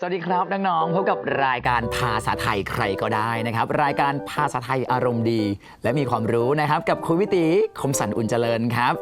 สวัสดีครับน้องๆพบกับรายการภาษาไทยใครก็ได้นะครับ รายการภาษาไทยอารมณ์ดี และมีความรู้นะครับ กับคุณวิตีคมสันอุ่นเจริญครับ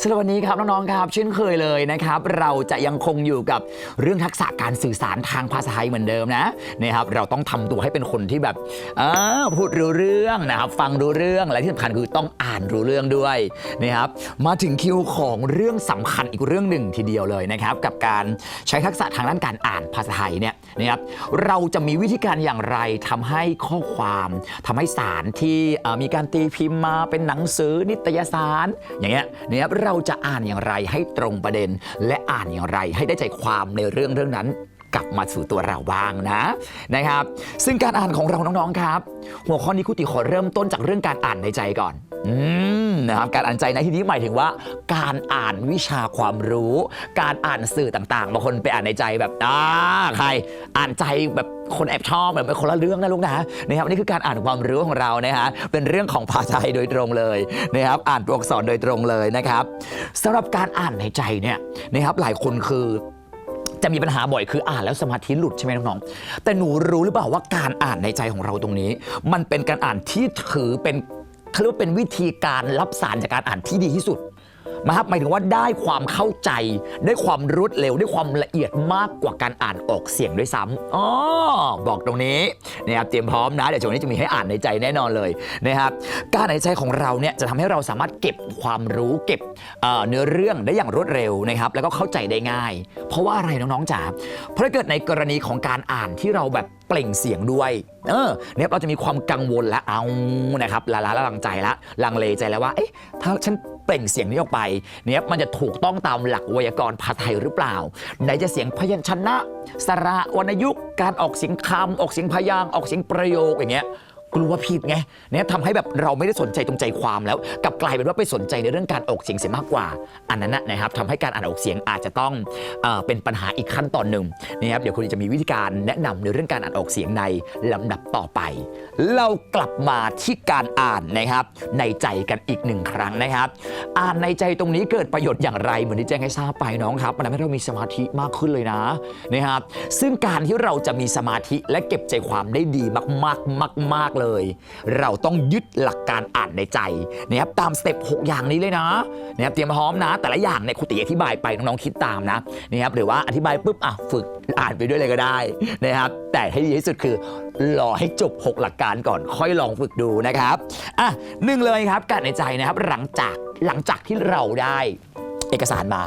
สำหรับวันนี้ครับน้องๆครับเช่นเคยเลยนะครับ เราจะยังคงอยู่กับเรื่องทักษะการสื่อสารทางภาษาไทยเหมือนเดิมนะนะครับ เราต้องทำตัวให้เป็นคนที่แบบเออพูดรู้เรื่องนะครับ ฟังรู้เรื่องและที่สำคัญคือต้องอ่านรู้เรื่องด้วยนะครับ มาถึงคิวของเรื่องสำคัญอีกเรื่องหนึ่งทีเดียวเลยนะครับ กับการใช้ทักษะทางด้านการอ่านภาษาไทยเนี่ยนะครับเราจะมีวิธีการอย่างไรทำให้ข้อความทำให้สารที่มีการตีพิมพ์มาเป็นหนังสือนิตยสารอย่างเงี้ยนะครับเราจะอ่านอย่างไรให้ตรงประเด็น และอ่านอย่างไรให้ได้ใจความในเรื่องเรื่องนั้นกลับมาสู่ตัวเราบ้างนะนะครับ ซึ่งการอ่านของเราน้องๆครับ หัวข้อนี้ครูติขอเริ่มต้นจากเรื่องการอ่านในใจก่อน อืม นะครับการอ่านใจในที่นี้หมายถึงว่า การอ่านวิชาความรู้ การอ่านสื่อต่างๆบางคนไปอ่านในใจแบบอ่าใครอ่านใจแบบคนแอบชอบแบบเป็นคนละเรื่องนะลูกนะนะครับนี่คือการอ่านความรู้ของเรานะฮะเป็นเรื่องของภาษาไทยโดยตรงเลยนะครับอ่านตัวอักษรโดยตรงเลยนะครับสำหรับการอ่านในใจเนี่ยนะครับหลายคนคือจะมีปัญหาบ่อยคืออ่านแล้วสมาธิหลุดใช่ไหมน้องๆแต่หนูรู้หรือเปล่าว่าการอ่านในใจของเราตรงนี้ มันเป็นการอ่านที่ถือเป็น เขาเรียกว่าเป็นวิธีการรับสารจากการอ่านที่ดีที่สุด นะครับหมายถึงว่าได้ความเข้าใจ ได้ความรวดเร็ว ได้ความละเอียดมากกว่าการอ่านออกเสียงด้วยซ้ำอ๋อบอกตรงนี้นะครับเตรียมพร้อมนะ เดี๋ยวช่วงนี้จะมีให้อ่านในใจแน่นอนเลยนะครับการอ่านในใจของเราเนี่ยจะทำให้เราสามารถเก็บความรู้เก็บเเนื้อเรื่องได้อย่างรวดเร็วนะครับแล้วก็เข้าใจได้ง่าย เพราะว่าอะไรน้องๆจ๋าเพราะถ้าเกิดในกรณีของการอ่านที่เราแบบเปล่งเสียงด้วยเออเนี่ยเราจะมีความกังวลและเอานะครับละล้าละลังใจละลังเลใจแล้วว่าเอ๊ะถ้าฉัน เปล่งเสียงนี้ออกไปเนี่ยมันจะถูกต้องตามหลักไวยากรณ์ภาษาไทยหรือเปล่า ไหนจะเสียงพยัญชนะ สระวรรณยุกต์การออกเสียงคำออกเสียงพยางออกเสียงประโยคอย่างเงี้ย กลัวผิดไงเนี่ยทำให้แบบเราไม่ได้สนใจตรงใจความแล้วกลับกลายเป็นว่าไปสนใจในเรื่องการออกเสียงเสียมากกว่า อันนั้นนะนะครับทำให้การอ่านออกเสียงอาจจะต้องเออเป็นปัญหาอีกขั้นตอนหนึ่งนะครับเดี๋ยวคุณจะมีวิธีการแนะนำในเรื่องการอ่านออกเสียงในลำดับต่อไป เรากลับมาที่การอ่านนะครับในใจกันอีกหนึ่งครั้งนะครับ อ่านในใจตรงนี้เกิดประโยชน์อย่างไรเหมือนที่แจ้งให้ทราบไปน้องครับมันทำให้เรามีสมาธิมากขึ้นเลยนะนะครับซึ่งการที่เราจะมีสมาธิและเก็บใจความได้ดีมากๆมากๆเลย เราต้องยึดหลักการอ่านในใจนะครับตามสเต็ป6อย่างนี้เลยนะนะครับเตรียมพร้อมนะ แต่ละอย่างเนี่ยครูติอธิบายไปน้องๆคิดตามนะนะครับหรือว่าอธิบายปุ๊บอะฝึกอ่านไปด้วยเลยก็ได้นะครับแต่ให้ดีที่สุดคือรอให้จบ 6 หลักการก่อนค่อยลองฝึกดูนะครับอะหนึ่งเลยครับการในใจนะครับหลังจากหลังจากที่เราได้เอกสารมา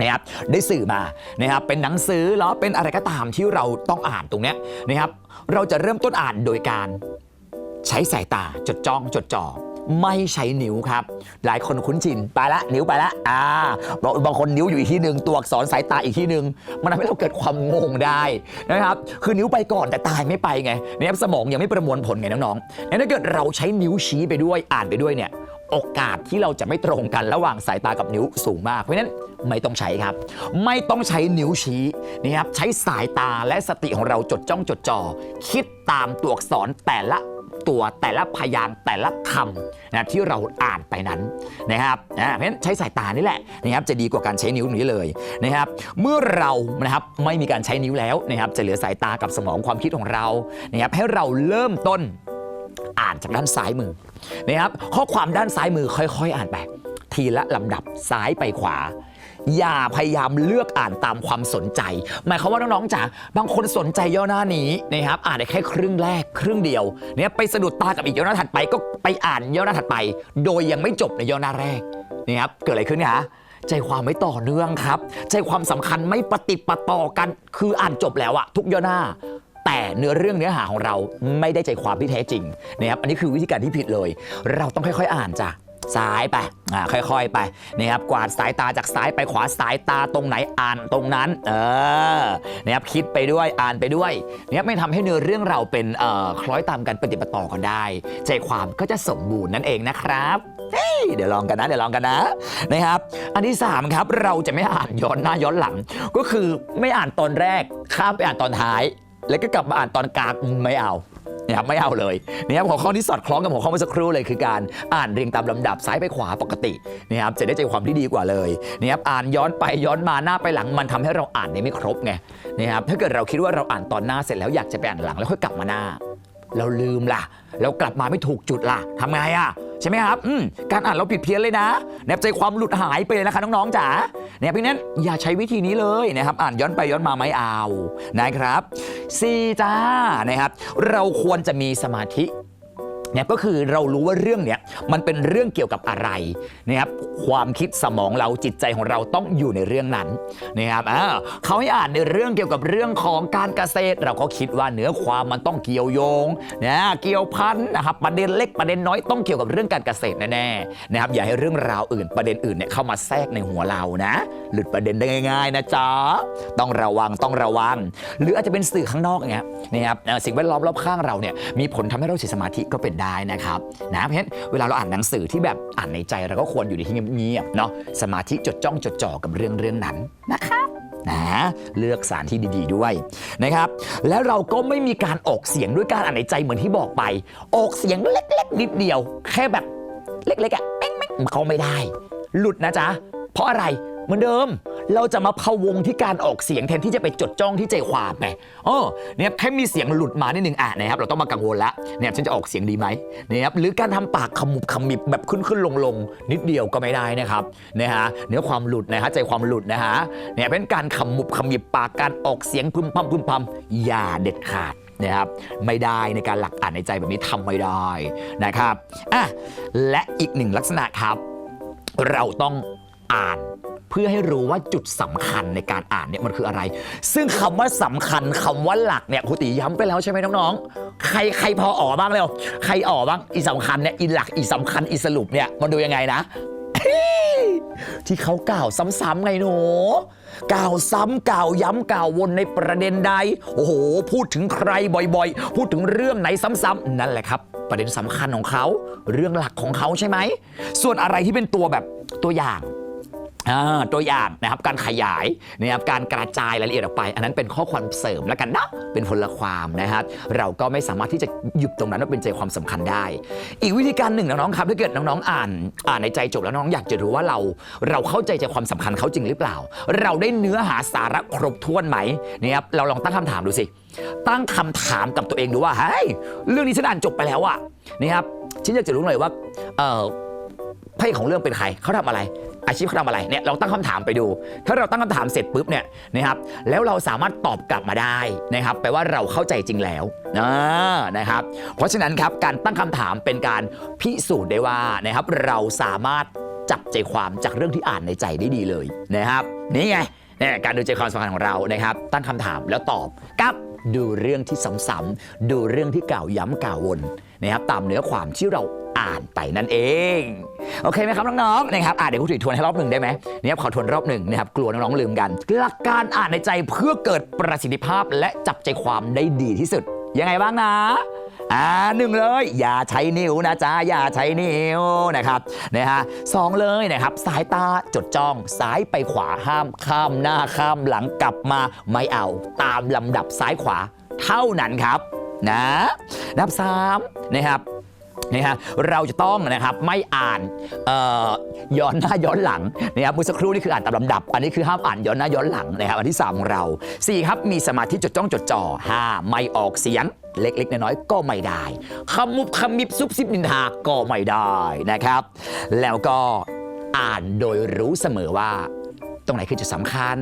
นะครับได้สื่อมานะครับเป็นหนังสือหรือเป็นอะไรก็ตามที่เราต้องอ่านตรงเนี้ยนะครับเราจะเริ่มต้นอ่านโดยการ ใช้สายตาจดจ้องจดจ่อไม่ใช้นิ้วครับ หลายคนคุ้นชินไปละนิ้วไปละอ่าบางบางคนนิ้วอยู่อีกที่หนึ่งตัวอักษรสายตาอีกที่หนึ่งมันทำให้เราเกิดความงงได้นะครับ คือนิ้วไปก่อนแต่ตายไม่ไปไงนะครับสมองยังไม่ประมวลผลไงน้องๆงั้นถ้าเกิดเราใช้นิ้วชี้ไปด้วยอ่านไปด้วยเนี่ยโอกาสที่เราจะไม่ตรงกันระหว่างสายตากับนิ้วสูงมาก เพราะฉะนั้นไม่ต้องใช้ครับ ไม่ต้องใช้นิ้วชี้นะครับใช้สายตาและสติของเราจดจ้องจดจ่อคิดตามตัวอักษรแต่ละ ตัวแต่ละพยางแต่ละคำนะครับที่เราอ่านไปนั้นนะครับเพราะฉะนั้นใช้สายตานี่แหละนะครับจะดีกว่าการใช้นิ้วนี้เลยนะครับ เมื่อเรานะครับไม่มีการใช้นิ้วแล้วนะครับ จะเหลือสายตากับสมองความคิดของเรานะครับให้เราเริ่มต้นอ่านจากด้านซ้ายมือนะครับ ข้อความด้านซ้ายมือค่อย ๆ อ่านไปทีละลำดับซ้ายไปขวา อย่าพยายามเลือกอ่านตามความสนใจ หมายความว่าน้องๆจ๋าบางคนสนใจย่อหน้านี้นะครับอ่านได้แค่ครึ่งแรกครึ่งเดียวเนี่ยไปสะดุดตากับอีกย่อหน้าถัดไปก็ไปอ่านย่อหน้าถัดไป โดยยังไม่จบในย่อหน้าแรกนะครับเกิดอะไรขึ้นเนี่ยฮะใจความไม่ต่อเนื่องครับ ใจความสำคัญไม่ปฏิปต่อกันคืออ่านจบแล้วอะทุกย่อหน้าแต่แต่เนื้อเรื่องเนื้อหาของเราไม่ได้ใจความที่แท้จริงนะครับอันนี้คือวิธีการที่ผิดเลย เราต้องค่อยๆ อ่านจ้ะ ซ้ายไป อ่า ค่อยๆ ไปนะครับ กวาดสายตาจากซ้ายไปขวาสายตาตรงไหนอ่านตรงนั้น เออนะครับ คิดไปด้วย อ่านไปด้วยนะครับไม่ทำให้เนื้อเรื่องเราเป็นเอ่อคล้อยตามกันปฏิปต่อกันได้ ใจความก็จะสมบูรณ์นั่นเองนะครับเดี๋ยวลองกันนะ เดี๋ยวลองกันนะนะครับ อันที่สามครับ เราจะไม่อ่านย้อนหน้าย้อนหลัง ก็คือไม่อ่านตอนแรก ข้ามไปอ่านตอนท้าย แล้วก็กลับมาอ่านตอนกลางไม่เอา นะครับไม่เอาเลยนะครับหัวข้อที่สอดคล้องกับหัวข้อเมื่อสักครู่เลยคือการอ่านเรียงตามลำดับซ้ายไปขวาปกตินะครับจะได้ใจความที่ดีกว่าเลยนะครับอ่านย้อนไปย้อนมาหน้าไปหลังมันทำให้เราอ่านได้ไม่ครบไงนะครับถ้าเกิดเราคิดว่าเราอ่านตอนหน้าเสร็จแล้วอยากจะไปอ่านหลังแล้วค่อยกลับมาหน้า เราลืมล่ะ เรากลับมาไม่ถูกจุดล่ะทำไงอะ ใช่ไหมครับอืมการอ่านเราผิดเพี้ยนเลยนะแนบใจความหลุดหายไปเลยนะคะน้องๆจ๋าเนี่ยพี่นั้นอย่าใช้วิธีนี้เลยนะครับ อ่านย้อนไปย้อนมาไม่เอานะครับซีจ้านะครับ เราควรจะมีสมาธิ เนี่ยก็คือเรารู้ว่าเรื่องเนี้ยมันเป็นเรื่องเกี่ยวกับอะไรนะครับความคิดสมองเราจิตใจของเราต้องอยู่ในเรื่องนั้นนะครับอ่าเขาให้อ่านในเรื่องเกี่ยวกับเรื่องของการเกษตร เราก็คิดว่าเนื้อความมันต้องเกี่ยวโยงนะเกี่ยวพันนะครับประเด็นเล็กประเด็นน้อยต้องเกี่ยวกับเรื่องการเกษตรแน่ๆนะครับอย่าให้เรื่องราวอื่นประเด็นอื่นเนี่ยเข้ามาแทรกในหัวเรานะ หลุดประเด็นได้ง่ายๆนะจ๊ะต้องระวังต้องระวัง หรืออาจจะเป็นสื่อข้างนอกเนี่ยนะครับสิ่งแวดล้อมรอบข้างเราเนี่ยมีผลทำให้เราเสียสมาธิก็เป็นได้นะครับนะเพราะฉะนั้นเวลาเราอ่านหนังสือที่แบบอ่านในใจเราก็ควรอยู่ในที่เงียบๆเนาะสมาธิจดจ้องจดจ่อกับเรื่องเรื่องนั้นนะครับนะเลือกสารที่ดีๆด้วยนะครับ แล้วเราก็ไม่มีการออกเสียงด้วยการอ่านในใจเหมือนที่บอกไป ออกเสียงเล็กๆนิดเดียว แค่แบบเล็กๆอะแป๊งๆเขาไม่ได้ หลุดนะจ๊ะเพราะอะไร เหมือนเดิม เราจะมาพะวงที่การออกเสียงแทนที่จะไปจดจ้องที่ใจความไงเออเนี่ยแค่มีเสียงหลุดมานิดนึงอะนะครับ เราต้องมากังวลละเนี่ยฉันจะออกเสียงดีไหมนะครับหรือการทำปากขมุบขมิบแบบขึ้นขึ้นลงลงนิดเดียวก็ไม่ได้นะครับนะฮะเนื้อความหลุดนะฮะใจความหลุดนะฮะเนี่ยเป็นการขมุบขมิบปากการออกเสียงพึมพำพึมพำอย่าเด็ดขาดนะครับไม่ได้ในการหลักอ่านในใจแบบนี้ทำไม่ได้นะครับอะและอีกหนึ่งลักษณะครับ เราต้องอ่าน เพื่อให้รู้ว่าจุดสำคัญในการอ่านเนี่ยมันคืออะไร ซึ่งคำว่าสำคัญคำว่าหลักเนี่ยครูตีย้ำไปแล้วใช่ไหมน้องๆ ใครใครพออ๋อบ้างเร็วใครอ๋อบ้างอีสำคัญเนี่ยอีหลักอีสำคัญอีสรุปเนี่ยมันดูยังไงนะที่เขากล่าวซ้ำๆไงหนูกล่าวซ้ำกล่าวย้ำกล่าววนในประเด็นใด โอ้โห พูดถึงใครบ่อยๆ พูดถึงเรื่องไหนซ้ำๆนั่นแหละครับ ประเด็นสำคัญของเขา เรื่องหลักของเขาใช่ไหม ส่วนอะไรที่เป็นตัวแบบตัวอย่าง ตัวอย่างนะครับการขยายนะครับการกระจายรายละเอียดออกไป อันนั้นเป็นข้อความเสริมแล้วกันนะเป็นพลความนะครับเราก็ไม่สามารถที่จะหยุดตรงนั้นว่าเป็นใจความสำคัญได้ อีกวิธีการหนึ่งน้องๆครับถ้าเกิดน้องๆอ่านอ่านในใจจบแล้วน้องอยากจะรู้ว่าเราเราเข้าใจใจความสำคัญเขาจริงหรือเปล่า เราได้เนื้อหาสาระครบถ้วนไหมนะครับเราลองตั้งคำถามดูสิตั้งคำถามกับตัวเองดูว่าเฮ้ยเรื่องนี้ฉันอ่านจบไปแล้วอะนะครับฉันอยากจะรู้หน่อยว่าเออพระเอกของเรื่องเป็นใครเขาทำอะไร อาชีพเขาทำอะไรเนี่ยเราตั้งคำถามไปดู ถ้าเราตั้งคำถามเสร็จปุ๊บเนี่ยนะครับแล้วเราสามารถตอบกลับมาได้นะครับแปลว่าเราเข้าใจจริงแล้วนะนะครับเพราะฉะนั้นครับการตั้งคำถามเป็นการพิสูจน์ได้ว่านะครับเราสามารถจับใจความจากเรื่องที่อ่านในใจได้ดีเลยนะครับนี่ไงเนี่ยการดูใจความสำคัญของเรานะครับ ตั้งคำถามแล้วตอบกับดูเรื่องที่ซ้ำๆดูเรื่องที่กล่าวย้ำกล่าววน นะครับตามเนื้อความที่เราอ่านไปนั่นเอง โอเคไหมครับน้องๆนะครับอ่าเดี๋ยวคุณถือทวนให้รอบหนึ่งได้ไหมเนี่ยขอทวนรอบหนึ่งนะครับกลัวน้องๆลืมกัน หลักการอ่านในใจเพื่อเกิดประสิทธิภาพและจับใจความได้ดีที่สุด ยังไงบ้างนะอ่าหนึ่งเลย อย่าใช้นิ้วนะจ๊ะ อย่าใช้นิ้วนะครับนะฮะสองเลยนะครับ สายตาจดจ้อง ซ้ายไปขวาห้ามข้ามหน้าข้ามหลังกลับมาไม่เอา ตามลำดับซ้ายขวาเท่านั้นครับ นะนับสามนะครับนะฮะเราจะต้องนะครับไม่อ่านย้อนหน้าย้อนหลังนะครับเมื่อสักครู่นี่คืออ่านตามลำดับ อันนี้คือห้ามอ่านย้อนหน้าย้อนหลังนะครับอันที่3ของเรา4ครับมีสมาธิจดจ้องจดจ่อ5ไม่ออกเสียงเล็กๆน้อยๆก็ไม่ได้คำมุบคำมิบซุบซิบนินทาก็ไม่ได้นะครับ แล้วก็อ่านโดยรู้เสมอว่า รงไหนคือจุดสำคัญ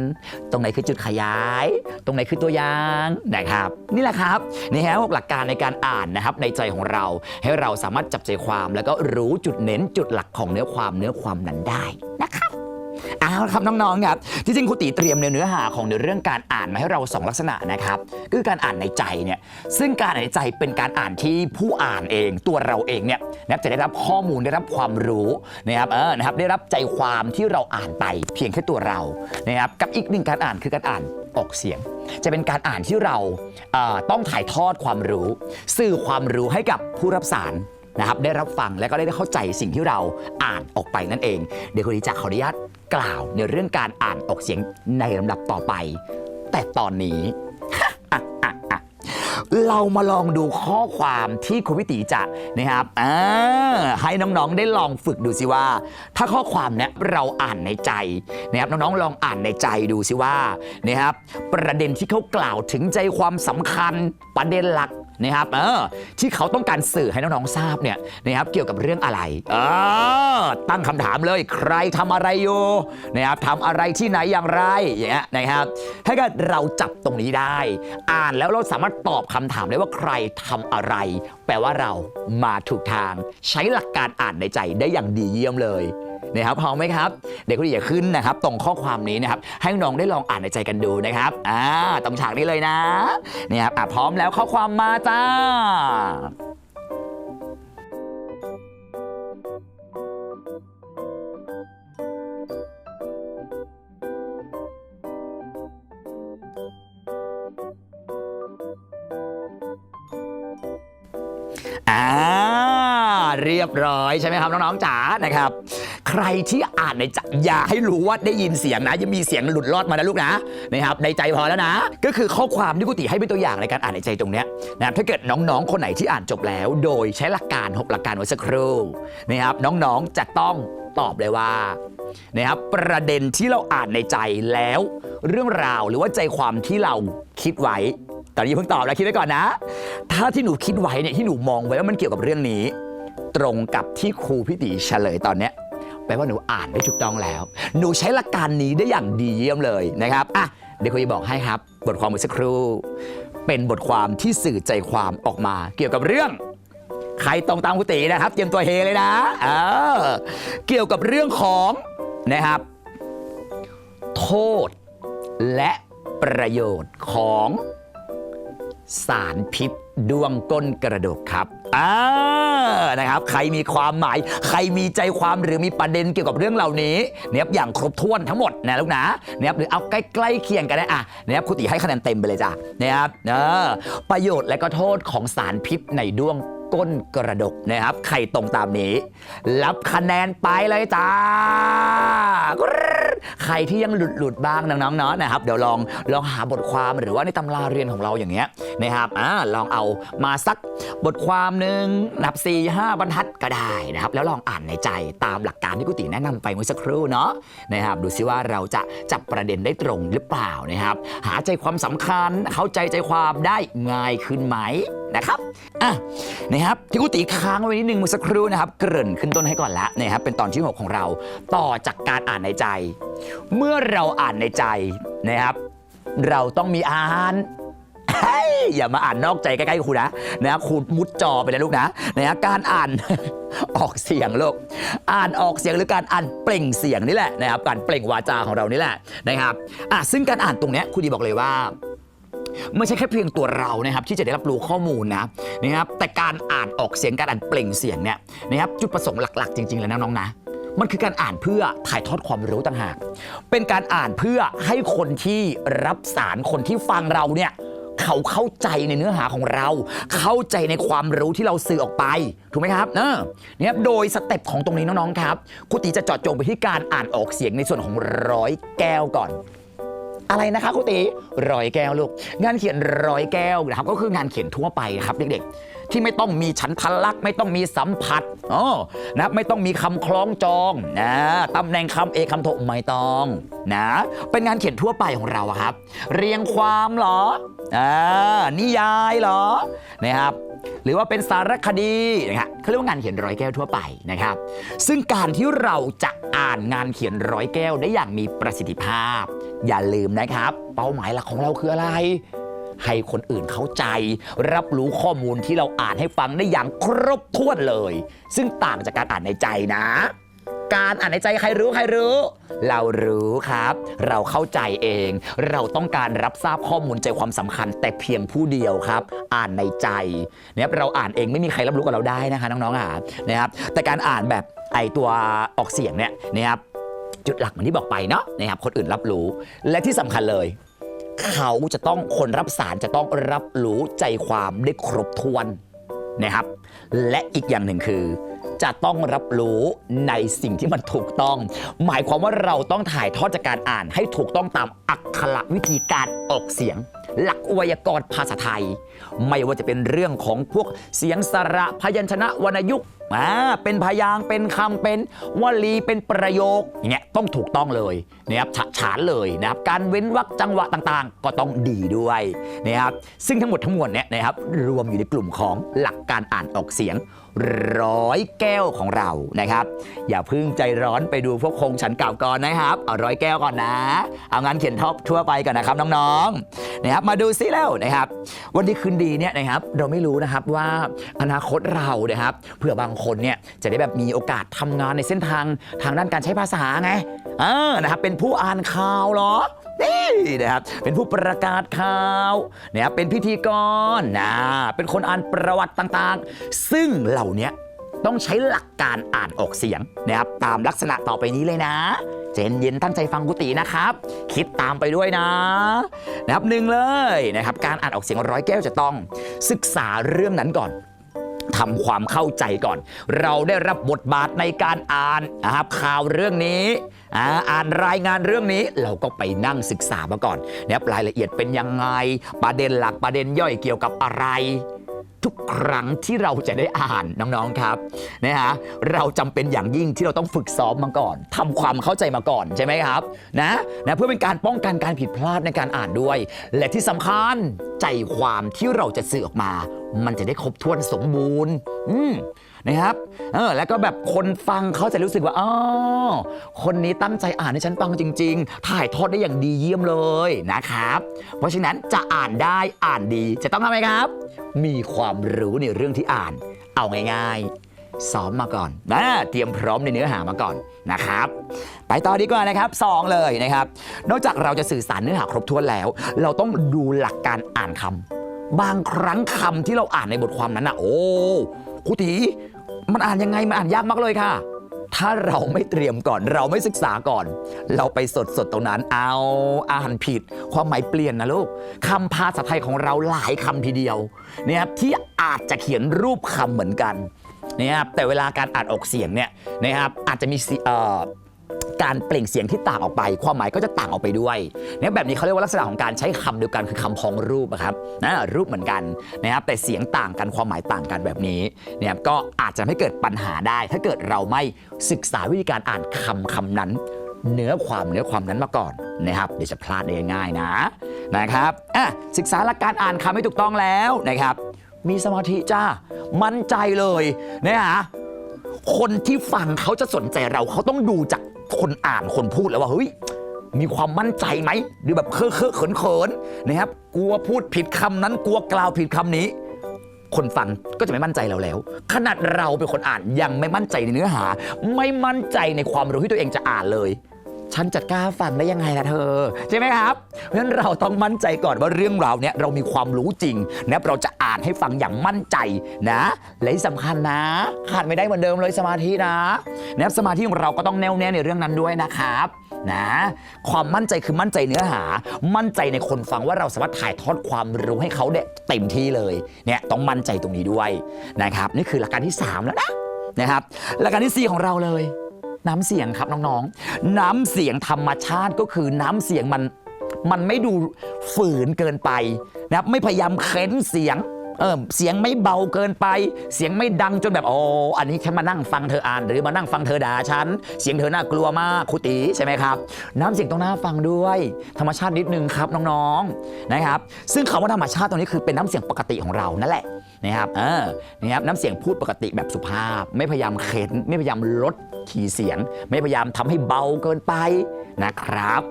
ตรงไหนคือจุดขยาย ตรงไหนคือตัวอย่างนะครับ นี่แหละครับนี่ฮะพวหลักการในการอ่านนะครับในใจของเราให้เราสามารถจับใจความ แล้วก็รู้จุดเน้นจุดหลักของเนื้อความเนื้อความนั้นได้นะคะ เอาละครับน้องๆครับที่จริงครูตีเตรียมเนื้อหาของในเรื่องการอ่านมาให้เราสองลักษณะนะครับคือการอ่านในใจเนี่ยซึ่งการอ่านในใจเป็นการอ่านที่ผู้อ่านเองตัวเราเองเนี่ยนะครับจะได้รับข้อมูลได้รับความรู้นะครับเออนะครับได้รับใจความที่เราอ่านไปเพียงแค่ตัวเรานะครับกับอีกหนึ่งการอ่านคือการอ่านออกเสียง จะเป็นการอ่านที่เราต้องถ่ายทอดความรู้ สื่อความรู้ให้กับผู้รับสาร นะครับได้รับฟังและก็ได้เข้าใจสิ่งที่เราอ่านออกไปนั่นเอง เดี๋ยวคุณดีจะขออนุญาตกล่าวในเรื่องการอ่านออกเสียงในลำดับต่อไป แต่ตอนนี้ เรามาลองดูข้อความที่คุณวิตีจะนะครับอให้น้องๆได้ลองฝึกดูสิว่า ถ้าข้อความเนี้ยเราอ่านในใจนะครับน้องๆลองอ่านในใจดูสิว่านะครับประเด็นที่เขากล่าวถึงใจความสำคัญประเด็นหลัก นะครับเออที่เขาต้องการสื่อให้น้องๆทราบเนี่ยนะครับเกี่ยวกับเรื่องอะไรเออตั้งคำถามเลยใครทำอะไรอยู่นะครับทำอะไรที่ไหนอย่างไรอย่างเงี้ยนะครับถ้าเกิดเราจับตรงนี้ได้ อ่านแล้วเราสามารถตอบคำถามได้ว่าใครทำอะไร แปลว่าเรามาถูกทาง ใช้หลักการอ่านในใจได้อย่างดีเยี่ยมเลย นะครับพร้อมไหมครับ เด็กคุณอย่าขึ้นนะครับ ตรงข้อความนี้นะครับ ให้น้องได้ลองอ่านในใจกันดูนะครับอ่าตรงฉากนี้เลยนะเนี่ยครับอะพร้อมแล้วข้อความมาจ้า อ่า เรียบร้อยใช่ไหมครับน้องๆจ๋านะครับ ใครที่อ่านในใจอย่าให้รู้ว่าได้ยินเสียงนะยังมีเสียงหลุดรอดมานะลูกนะนะครับในใจพอแล้วนะ ก็คือข้อความที่กุฏิให้เป็นตัวอย่างในการอ่านในใจตรงเนี้ยนะครับถ้าเกิดน้องๆ คนไหนที่อ่านจบแล้ว โดยใช้หลักการ 6 หลักการไว้สักครู่นะครับน้องๆจะต้องตอบเลยว่านะครับประเด็นที่เราอ่านในใจแล้ว เรื่องราวหรือว่าใจความที่เราคิดไว้ตอนนี้เพิ่งตอบแล้วคิดไว้ก่อนนะ ถ้าที่หนูคิดไว้เนี่ยที่หนูมองไว้ว่ามันเกี่ยวกับเรื่องนี้ ตรงกับที่ครูพี่ตีเฉลยตอนเนี้ย ปลว่าหนูอ่านได้ถูกต้องแล้ว หนูใช้หลักการนี้ได้อย่างดีเยี่ยมเลยนะครับอะเดี๋ยวครูจะบอกให้ครับ บทความเมื่อสักครู่ เป็นบทความที่สื่อใจความออกมา เกี่ยวกับเรื่อง ใครตรงตามครูตีนะครับเตรียมตัวเฮเลยนะเออเกี่ยวกับเรื่องของนะครับ โทษและประโยชน์ของสารพิษดวงก้นกระดกครับ อ่านะครับใครมีความหมาย ใครมีใจความหรือมีประเด็นเกี่ยวกับเรื่องเหล่านี้เนี่ยครับอย่างครบถ้วนทั้งหมดนะลูกนะเนี่ยหรือเอาใกล้ๆเคียงกันนะอะเนี่ยครูติให้คะแนนเต็มไปเลยจ้ะเนี่ยครับเออประโยชน์และก็โทษของสารพิษในดวง ก้นกระดกนะครับ ใครตรงตามนี้ รับคะแนนไปเลยจ้า ใครที่ยังหลุดหลุดๆบ้างน้องๆเนาะนะครับ เดี๋ยวลองลองหาบทความหรือว่าในตำราเรียนของเราอย่างเงี้ยนะครับอ่าลองเอามาสักบทความหนึ่งนับ4ี่ห้าบรรทัดก็ได้นะครับ แล้วลองอ่านในใจตามหลักการที่กุฏิแนะนำไปเมื่อสักครู่เนาะนะครับ ดูซิว่าเราจะจับประเด็นได้ตรงหรือเปล่านะครับ หาใจความสำคัญเข้าใจใจความได้ง่ายขึ้นไหม นะครับอะนะครับที่กุฏิค้างไว้นิดนึงเมื่อสักครู่นะครับ เกริ่นขึ้นต้นให้ก่อนละนะครับเป็นตอนที่6ของเรา ต่อจากการอ่านในใจ เมื่อเราอ่านในใจนะครับ เราต้องมีอ่านอย่ามาอ่านนอกใจใกล้ๆครูนะนะครูมุดจอไปแล้วลูกนะนะการอ่านออกเสียงลูกอ่านออกเสียงหรือการอ่านเปล่งเสียงนี่แหละนะครับการเปล่งวาจาของเรานี่แหละนะครับอะซึ่งการอ่านตรงเนี้ยครูดีบอกเลยว่า ไม่ใช่แค่เพียงตัวเรานะครับที่จะได้รับรู้ข้อมูลนะนะครับแต่การอ่านออกเสียงการอ่านเปล่งเสียงเนี่ยนะครับจุดประสงค์หลัก ๆ จริงๆ แล้วนะน้องนะมันคือการอ่านเพื่อถ่ายทอดความรู้ต่างหาก เป็นการอ่านเพื่อให้คนที่รับสารคนที่ฟังเราเนี่ยเขาเข้าใจในเนื้อหาของเรา เข้าใจในความรู้ที่เราสื่อออกไป ถูกไหมครับเนอะเนี่ยโดยสเต็ปของตรงนี้น้องๆครับครูตีจะจาะจงไปที่การอ่านออกเสียงในส่วนของร้อยแก้วก่อน อะไรนะคะครูตีร้อยแก้วลูก งานเขียนร้อยแก้วนะครับก็คืองานเขียนทั่วไปนะครับเด็กๆ ที่ไม่ต้องมีฉันทลักษณ์ไม่ต้องมีสัมผัสอ๋อนะไม่ต้องมีคำคล้องจองนะตำแหน่งคำเอกคำโทไม่ต้องนะเป็นงานเขียนทั่วไปของเราครับ เรียงความเหรออ่านิยายเหรอนะครับหรือว่าเป็นสารคดีนะครับเขาเรียกว่างานเขียนร้อยแก้วทั่วไปนะครับ ซึ่งการที่เราจะอ่านงานเขียนร้อยแก้วได้อย่างมีประสิทธิภาพ อย่าลืมนะครับ เป้าหมายหลักของเราคืออะไร ให้คนอื่นเข้าใจ รับรู้ข้อมูลที่เราอ่านให้ฟังได้อย่างครบถ้วนเลย ซึ่งต่างจากการอ่านในใจนะ การอ่านในใจใครรู้ใครรู้ เรารู้ครับ เราเข้าใจเอง เราต้องการรับทราบข้อมูลใจความสำคัญ แต่เพียงผู้เดียวครับ อ่านในใจนะครับเราอ่านเองไม่มีใครรับรู้กับเราได้นะคะน้องๆอะนะครับแต่การอ่านแบบไอตัวออกเสียงเนี่ยนะครับจุดหลักเหมือนที่บอกไปเนาะนะครับคนอื่นรับรู้และที่สำคัญเลย เขาจะต้องคนรับสารจะต้องรับรู้ใจความได้ครบถ้วนนะครับ และอีกอย่างหนึ่งคือ จะต้องรับรู้ในสิ่งที่มันถูกต้อง หมายความว่าเราต้องถ่ายทอดจากการอ่านให้ถูกต้องตามอักขระวิธีการออกเสียง หลักไวยากรณ์ภาษาไทย ไม่ว่าจะเป็นเรื่องของพวกเสียงสระพยัญชนะวรรณยุกต์อ่าเป็นพยางเป็นคำเป็นวลีเป็นประโยคอย่างเงี้ยต้องถูกต้องเลยนะครับฉะฉานเลยนะครับการเว้นวรรคจังหวะต่างๆ ก็ต้องดีด้วยนะครับซึ่งทั้งหมดทั้งมวลเนี่ยนะครับรวมอยู่ในกลุ่มของหลักการอ่านออกเสียง ร้อยแก้วของเรานะครับ อย่าพิ่งใจร้อนไปดูพวกคงฉันเก่าก่อนนะครับ เอาร้อยแก้วก่อนนะ เอางานเขียนท็อปทั่วไปก่อนนะครับน้องๆนะครับมาดูซิแล้วนะครับ วันดีคืนดีเนี่ยนะครับเราไม่รู้นะครับว่าอนาคตเรานะครับเผื่อบางคนเนี่ยจะได้แบบมีโอกาสทำงานในเส้นทางทางด้านการใช้ภาษาไงเออนะครับเป็นผู้อ่านข่าวเหรอ นี่นะครับเป็นผู้ประกาศข่าวนะครับเป็นพิธีกรนะเป็นคนอ่านประวัติต่างๆ ซึ่งเหล่านี้ต้องใช้หลักการอ่านออกเสียงนะครับตามลักษณะต่อไปนี้เลยนะเจนเย็นตั้งใจฟังกุฏินะครับ คิดตามไปด้วยนะนะครับหนึ่งเลยนะครับ การอ่านออกเสียงร้อยแก้วจะต้อง ศึกษาเรื่องนั้นก่อนทำความเข้าใจก่อน เราได้รับบทบาทในการอ่านนะครับข่าวเรื่องนี้ อ่านรายงานเรื่องนี้เราก็ไปนั่งศึกษามาก่อนนะครับรายละเอียดเป็นยังไง ประเด็นหลักประเด็นย่อยเกี่ยวกับอะไร ทุกครั้งที่เราจะได้อ่านน้องๆครับนะฮะเราจำเป็นอย่างยิ่งที่เราต้องฝึกซ้อมมาก่อนทำความเข้าใจมาก่อนใช่ไหมครับนะนะเพื่อเป็นการป้องกันการผิดพลาดในการอ่านด้วย และที่สำคัญใจความที่เราจะสื่อออกมา มันจะได้ครบถ้วนสมบูรณ์ อืม นะครับเออแล้วก็แบบคนฟังเขาจะรู้สึกว่าอ๋อคนนี้ตั้งใจอ่านให้ฉันฟังจริง ๆ ถ่ายทอดได้อย่างดีเยี่ยมเลยนะครับ เพราะฉะนั้นจะอ่านได้อ่านดีจะต้องทำไงครับ มีความรู้ในเรื่องที่อ่าน เอาง่ายๆซ้อมมาก่อนนะเตรียมพร้อมในเนื้อหามาก่อนนะครับ ไปต่อดีกว่านะครับสองเลยนะครับ นอกจากเราจะสื่อสารเนื้อหาครบถ้วนแล้ว เราต้องดูหลักการอ่านคำบางครั้งคำที่เราอ่านในบทความนั้นนะโอ้ ครูตีมันอ่านยังไงมันอ่านยากมากเลยค่ะ ถ้าเราไม่เตรียมก่อน เราไม่ศึกษาก่อน เราไปสดสดตรงนั้น เอาอ่านผิด ความหมายเปลี่ยนนะลูกคำภาษาไทยของเราหลายคำทีเดียวเนี่ยครับที่อาจจะเขียนรูปคำเหมือนกันนะครับแต่เวลาการอ่านออกเสียงเนี่ยนะครับอาจจะมีเสียเอ่อ การเปล่งเสียงที่ต่างออกไป ความหมายก็จะต่างออกไปด้วยเนี่ยแบบนี้เขาเรียกว่าลักษณะของการใช้คำเดียวกันคือคำพ้องรูปอะครับนะรูปเหมือนกันนะครับแต่เสียงต่างกันความหมายต่างกันแบบนี้เนี่ยก็อาจจะไม่เกิดปัญหาได้ ถ้าเกิดเราไม่ศึกษาวิธีการอ่านคำคำนั้นเนื้อความเนื้อความนั้นมาก่อนนะครับเดี๋ยวจะพลาดได้ง่ายนะนะครับอะศึกษาหลักการอ่านคำให้ถูกต้องแล้วนะครับ มีสมาธิจ้ามั่นใจเลยนะฮะคนที่ฟังเขาจะสนใจเราเขาต้องดูจาก คนอ่านคนพูดแล้วว่าเฮ้ยมีความมั่นใจไหมหรือแบบเคอะเคอะเขินเขินนะครับกลัวพูดผิดคำนั้นกลัวกล่าวผิดคำนี้ คนฟังก็จะไม่มั่นใจเราแล้ว ขนาดเราเป็นคนอ่านยังไม่มั่นใจในเนื้อหา ไม่มั่นใจในความรู้ที่ตัวเองจะอ่านเลย ฉันจะกล้าฟังได้ยังไงล่ะเธอ ใช่ไหมครับ เพราะฉะนั้นเราต้องมั่นใจก่อนว่าเรื่องราวเนี้ยเรามีความรู้จริงนะเราจะอ่านให้ฟังอย่างมั่นใจนะและที่สำคัญนะขาดไม่ได้เหมือนเดิมเลยสมาธินะนะสมาธิของเราก็ต้องแน่วแน่ในเรื่องนั้นด้วยนะครับนะความมั่นใจคือมั่นใจเนื้อหา มั่นใจในคนฟังว่าเราสามารถถ่ายทอดความรู้ให้เขาได้เต็มที่เลยเนี่ยต้องมั่นใจตรงนี้ด้วยนะครับ นี่คือหลักการที่สามแล้วนะนะครับหลักการที่สี่ของเราเลย น้ำเสียงครับน้องๆ น้ำเสียงธรรมชาติก็คือน้ำเสียงมันมันไม่ดูฝืนเกินไปนะครับไม่พยายามเค้นเสียงเออเสียงไม่เบาเกินไป เสียงไม่ดังจนแบบโอ้อันนี้ฉันมานั่งฟังเธออ่าน หรือมานั่งฟังเธอด่าฉันเสียงเธอน่ากลัวมากครูตีใช่ไหมครับ น้ำเสียงต้องน่าฟังด้วย ธรรมชาตินิดนึงครับน้องๆนะครับ ซึ่งคำว่าธรรมชาติตรงนี้คือเป็นน้ำเสียงปกติของเรานั่นแหละ นะครับเออนะครับน้ำเสียงพูดปกติแบบสุภาพ ไม่พยายามเค้นไม่พยายามลดขีย์เสียง ไม่พยายามทำให้เบาเกินไปนะครับ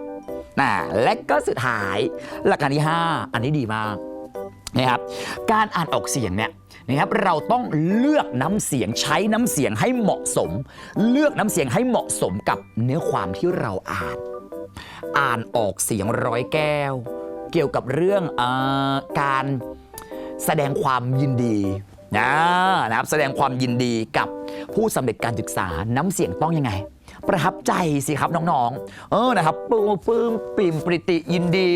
นะและก็สุดท้ายหลักการที่ 5 อันนี้ดีมากนะครับการอ่านออกเสียงเนี่ยนะครับเราต้องเลือกน้ำเสียงใช้น้ำเสียงให้เหมาะสม เลือกน้ำเสียงให้เหมาะสมกับเนื้อความที่เราอ่าน อ่านออกเสียงร้อยแก้ว เกี่ยวกับเรื่องอการ แสดงความยินดีนะนะครับแสดงความยินดีกับผู้สำเร็จการศึกษาน้ำเสียงต้องยังไง ประทับใจสิครับน้องๆ เออนะครับปลื้มปลื้มปิ่มปริติยินดี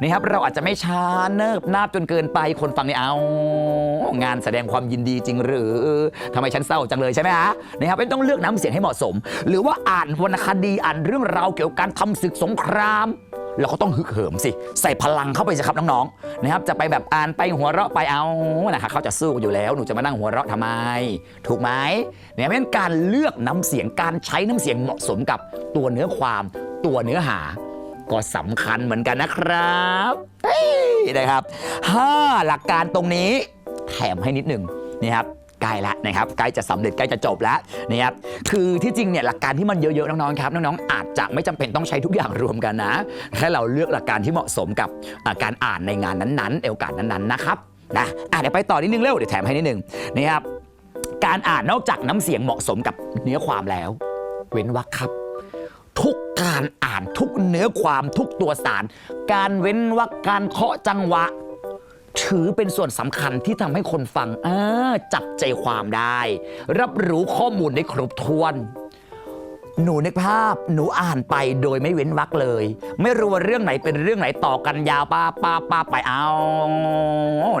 นะครับเราอาจจะไม่ช้าเนิบนาบจนเกินไปคนฟังเนี่ยเอา งานแสดงความยินดีจริงหรือทำไมฉันเศร้าจังเลยใช่ไหมฮะนะครับไม่ต้องเลือกน้ำเสียงให้เหมาะสม หรือว่าอ่านวรรณคดีอ่านเรื่องราวเกี่ยวกับการทำศึกสงคราม เราก็ต้องฮึกเหิมสิ ใส่พลังเข้าไปสิครับน้องๆนะครับจะไปแบบอ่านไปหัวเราะไปเอานะคะเขาจะสู้อยู่แล้วหนูจะมานั่งหัวเราะทำไม ถูกไหมเนี่ยเพราะฉะนั้นการเลือกน้ำเสียงการใช้น้ำเสียงเหมาะสมกับตัวเนื้อความตัวเนื้อหา ก็สำคัญเหมือนกันนะครับนะครับห้าหลักการตรงนี้แถมให้นิดหนึ่งนะครับ ใกล้แล้วนะครับใกล้จะสำเร็จใกล้จะจบแล้วนะครับคือที่จริงเนี่ยหลักการที่มันเยอะๆน้องๆครับน้องๆอาจจะไม่จำเป็นต้องใช้ทุกอย่างรวมกันนะแค่เราเลือกหลักการที่เหมาะสมกับการอ่านในงานนั้นๆในโอกาสนั้นๆนะครับนะอะเดี๋ยวไปต่อนิดนึงเร็วเดี๋ยวแถมให้นิดนึงนะครับการอ่านนอกจากน้ำเสียงเหมาะสมกับเนื้อความแล้ว เว้นวรรคครับ ทุกการอ่านทุกเนื้อความทุกตัวสาร การเว้นวรรคการเคาะจังหวะ ถือเป็นส่วนสำคัญที่ทำให้คนฟังอจับใจความได้ รับรู้ข้อมูลได้ครบถ้วน หนูนึกภาพหนูอ่านไปโดยไม่เว้นวรรคเลย ไม่รู้ว่าเรื่องไหนเป็นเรื่องไหนต่อกันยาวป้าป้าป้าไปเอา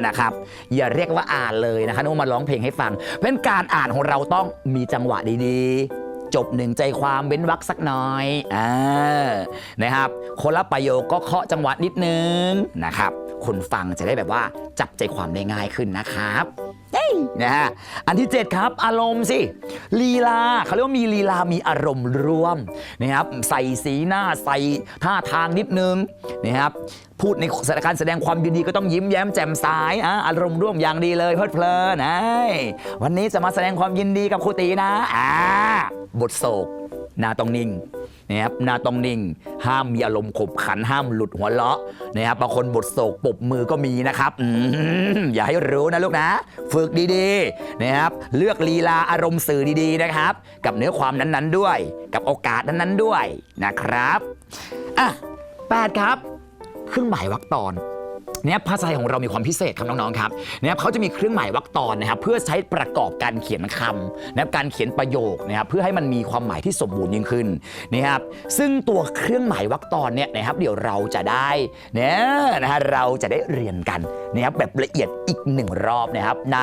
นะครับ อย่าเรียกว่าอ่านเลยนะคะนึกว่มาร้องเพลงให้ฟังเพราะฉะนั้นการอ่านของเราต้องมีจังหวะดีๆ จบหนึ่งใจความเว้นวรรคสักน้อยอ่านะครับ คนละประโยคก็เคาะจังหวะนิดนึงนะครับ คนฟังจะได้แบบว่าจับใจความได้ง่ายขึ้นนะครับ นะฮะอันที่ 7 ครับ อารมณ์สิลีลาเขาเรียกว่ามีลีลามีอารมณ์ร่วมนะครับใส่สีหน้าใส่ท่าทางนิดนึงนะครับพูดในสถานการณ์แสดงความยินดีก็ต้องยิ้มแย้มแจ่มใสอะอารมณ์ร่วมอย่างดีเลยเพลิดเพลินวันนี้จะมาแสดงความยินดีกับครูตีนะอ่าบทโศก นาต้องนิ่งนะครับหนาต้องนิ่ง ห้ามมีอารมณ์ขบขันห้ามหลุดหัวเราะนะครับบางคนบทโศกปบมือก็มีนะครับอืมอย่าให้รู้นะลูกนะ ฝึกดีๆนะครับเลือกลีลาอารมณ์สื่อดีๆนะครับ กับเนื้อความนั้นๆด้วย กับโอกาสนั้นๆด้วยนะครับอะแปดครับ เครื่องหมายวรรคตอน เนี่ยภาษาไทยของเรามีความพิเศษครับน้องๆครับเนี่ยเขาจะมีเครื่องหมายวรรคตอนนะครับเพื่อใช้ประกอบการเขียนคำนะครับการเขียนประโยคนะครับเพื่อให้มันมีความหมายที่สมบูรณ์ยิ่งขึ้นนะครับซึ่งตัวเครื่องหมายวรรคตอนเนี่ยนะครับเดี๋ยวเราจะได้เนี่ยนะฮะเราจะได้เรียนกันนะครับแบบละเอียดอีกหนึ่งรอบนะครับใน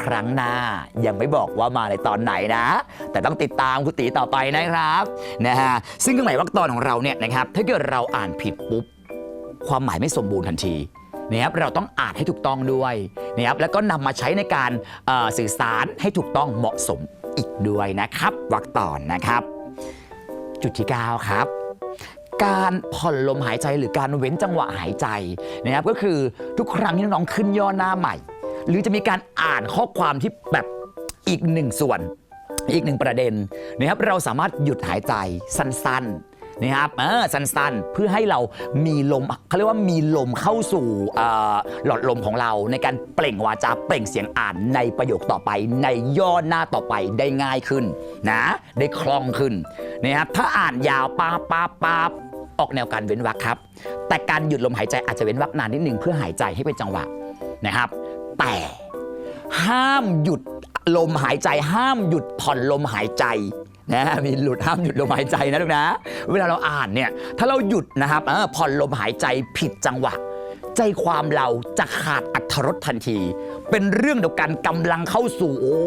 ครั้งหน้ายังไม่บอกว่ามาในตอนไหนนะ แต่ต้องติดตามคุณตีต่อไปนะครับนะฮะซึ่งเครื่องหมายวรรคตอนของเราเนี่ยนะครับถ้าเกิดเราอ่านผิดปุ๊บความหมายไม่สมบูรณ์ทันที นะครับเราต้องอ่านให้ถูกต้องด้วยนะครับแล้วก็นำมาใช้ในการสื่อสารให้ถูกต้องเหมาะสมอีกด้วยนะครับวรรคตอนนะครับ จุดที่ 9 ครับการผ่อนลมหายใจหรือการเว้นจังหวะหายใจนะครับก็คือทุกครั้งที่น้องๆขึ้นย่อหน้าใหม่ หรือจะมีการอ่านข้อความที่แบบอีกหนึ่งส่วน อีกหนึ่งประเด็นนะครับเราสามารถหยุดหายใจสั้น นะครับเออสั้นๆ เพื่อให้เรามีลมเขาเรียกว่ามีลมเข้าสู่หลอดลมของเราในการเปล่งวาจาเปล่งเสียงอ่านในประโยคต่อไป ในย่อหน้าต่อไปได้ง่ายขึ้นนะได้คล่องขึ้นนะครับถ้าอ่านยาวปาปาปาออกแนวการเว้นวรรคครับ แต่การหยุดลมหายใจอาจจะเว้นวรรคนานนิดนึงเพื่อหายใจให้เป็นจังหวะนะครับ แต่ห้ามหยุดลมหายใจ ห้ามหยุดผ่อนลมหายใจ นะมีหลุดห้ามหยุดลมหายใจนะลูกนะ เวลาเราอ่านเนี่ยถ้าเราหยุดนะครับผ่อนลมหายใจผิดจังหวะ ใจความเราจะขาดอัธรสทันที เป็นเรื่องเดียวกันกำลังเข้าสู่โอ้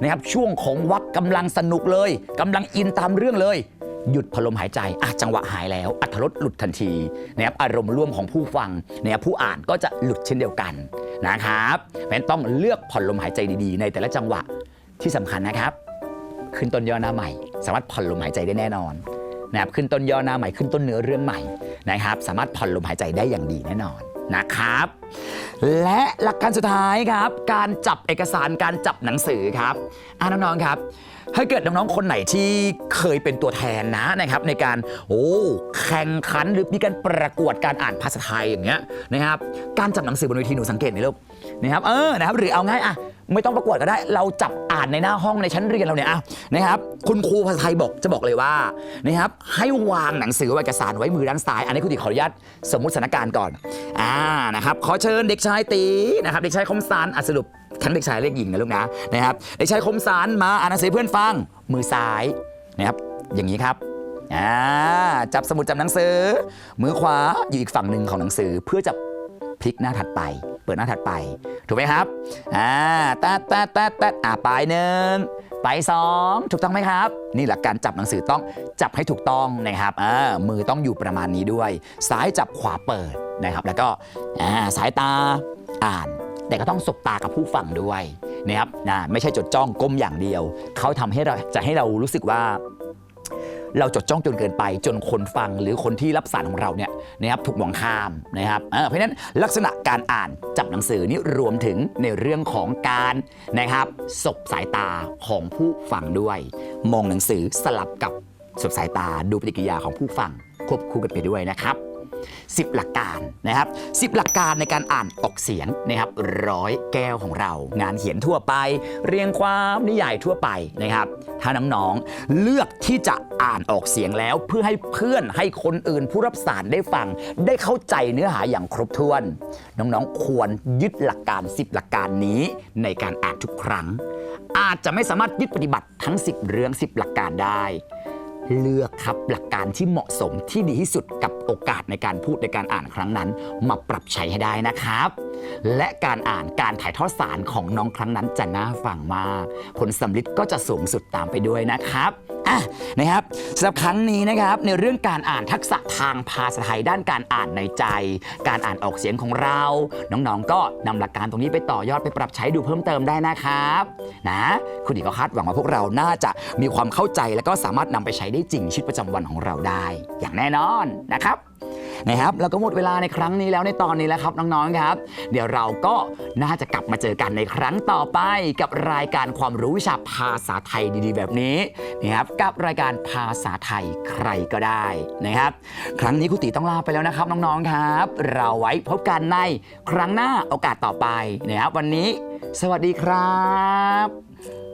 นะครับช่วงของวักกำลังสนุกเลยกำลังอินตามเรื่องเลยหยุดพอลมหายใจอะจังหวะหายแล้ว อัธรสหลุดทันทีนะครับอารมณ์ร่วมของผู้ฟังนะครับผู้อ่านก็จะหลุดเช่นเดียวกันนะครับเพราะฉะนั้นต้องเลือกผ่อนลมหายใจดีๆ ในแต่ละจังหวะที่สำคัญนะครับ ขึ้นต้นย่อหน้าใหม่ สามารถผ่อนลมหายใจได้แน่นอนนะครับขึ้นต้นย่อหน้าใหม่ขึ้นต้นเนื้อเรื่องใหม่นะครับ สามารถผ่อนลมหายใจได้อย่างดีแน่นอนนะครับ และหลักการสุดท้ายครับ การจับเอกสารการจับหนังสือครับอ่าน้องๆครับถ้าเกิดน้องๆ คนไหนที่เคยเป็นตัวแทนนะนะครับ ในการโอ้แข่งขันหรือมีการประกวดการอ่านภาษาไทยอย่างเงี้ยนะครับ การจับหนังสือบนเวทีหนูสังเกตไหมลูกนะครับเออนะครับหรือเอาง่ายอะ ไม่ต้องประกวดก็ได้ เราจับอ่านในหน้าห้องในชั้นเรียนเราเนี่ยอะนะครับคุณครูภาษาไทยบอกจะบอกเลยว่านะครับให้วางหนังสือเอกสารไว้มือด้านซ้าย อันนี้คุณติขออนุญาตสมมติสถานการณ์ก่อนอ่านะครับขอเชิญเด็กชายตีนะครับเด็กชายคมสารอะสรุปทั้งเด็กชายเรียกหญิงนะลูกนะนะครับเด็กชายคมสารมาอ่านหนังสือเพื่อนฟังมือซ้ายนะครับอย่างนี้ครับอ่าจับสมุดจับหนังสือ มือขวาอยู่อีกฝั่งหนึ่งของหนังสือเพื่อจะพ ลิกหน้าถัดไป เปิดหน้าถัดไป ถูกไหมครับอ่าตะแตะแตะแตะอ่าไปหนึ่งไปสองถูกต้องไหมครับ นี่หลักการจับหนังสือต้องจับให้ถูกต้องนะครับอ่ามือต้องอยู่ประมาณนี้ด้วย ซ้ายจับขวาเปิดนะครับ แล้วก็อ่าสายตาอ่าน แต่ก็ต้องสบตากับผู้ฟังด้วยนะครับนะไม่ใช่จดจ้องก้มอย่างเดียว เขาทำให้เราจะให้เรารู้สึกว่า เราจดจ้องจนเกินไป จนคนฟังหรือคนที่รับสารของเราเนี่ยนะครับถูกมองข้ามนะครับเเพราะฉะนั้นลักษณะการอ่านจับหนังสือนี่รวมถึงในเรื่องของการนะครับสบสายตาของผู้ฟังด้วย มองหนังสือสลับกับสบสายตาดูปฏิกิริยาของผู้ฟังควบคู่กันไปด้วยนะครับ 10 หลักการนะครับ10 หลักการในการอ่านออกเสียงนะครับร้อยแก้วของเรา งานเขียนทั่วไป เรียงความนิยายทั่วไปนะครับถ้าน้องๆเลือกที่จะอ่านออกเสียงแล้วเพื่อให้เพื่อนให้คนอื่นผู้รับสารได้ฟัง ได้เข้าใจเนื้อหาอย่างครบถ้วน น้องๆควรยึดหลักการ 10 หลักการนี้ในการอ่านทุกครั้ง อาจจะไม่สามารถยึดปฏิบัติทั้ง 10 เรื่อง 10 หลักการได้ เลือกครับหลักการที่เหมาะสมที่ดีที่สุดกับโอกาสในการพูดในการอ่านครั้งนั้น มาปรับใช้ให้ได้นะครับ และการอ่านการถ่ายทอดสารของน้องครั้งนั้นจะน่าฟังมาก ผลสำลิดก็จะสูงสุดตามไปด้วยนะครับ อะนะครับสำหรับครั้งนี้นะครับในเรื่องการอ่านทักษะทางภาษาไทยด้านการอ่านในใจ การอ่านออกเสียงของเรา น้องๆ ก็นำหลักการตรงนี้ไปต่อยอดไปปรับใช้ดูเพิ่มเติมได้นะครับนะคุณอีกก็คาดหวังว่าพวกเราน่าจะมีความเข้าใจ และก็สามารถนำไปใช้ได้จริงชีวิตประจำวันของเราได้ อย่างแน่นอนนะครับ นะครับแล้วก็หมดเวลาในครั้งนี้แล้วในตอนนี้แล้วครับน้องๆครับ เดี๋ยวเราก็น่าจะกลับมาเจอกันในครั้งต่อไป กับรายการความรู้วิชาภาษาไทยดีๆ แบบนี้นะครับกับรายการภาษาไทยใครก็ได้นะครับ ครั้งนี้ครูตีต้องลาไปแล้วนะครับน้องๆครับ เราไว้พบกันในครั้งหน้าโอกาสต่อไปนะครับวันนี้ สวัสดีครับ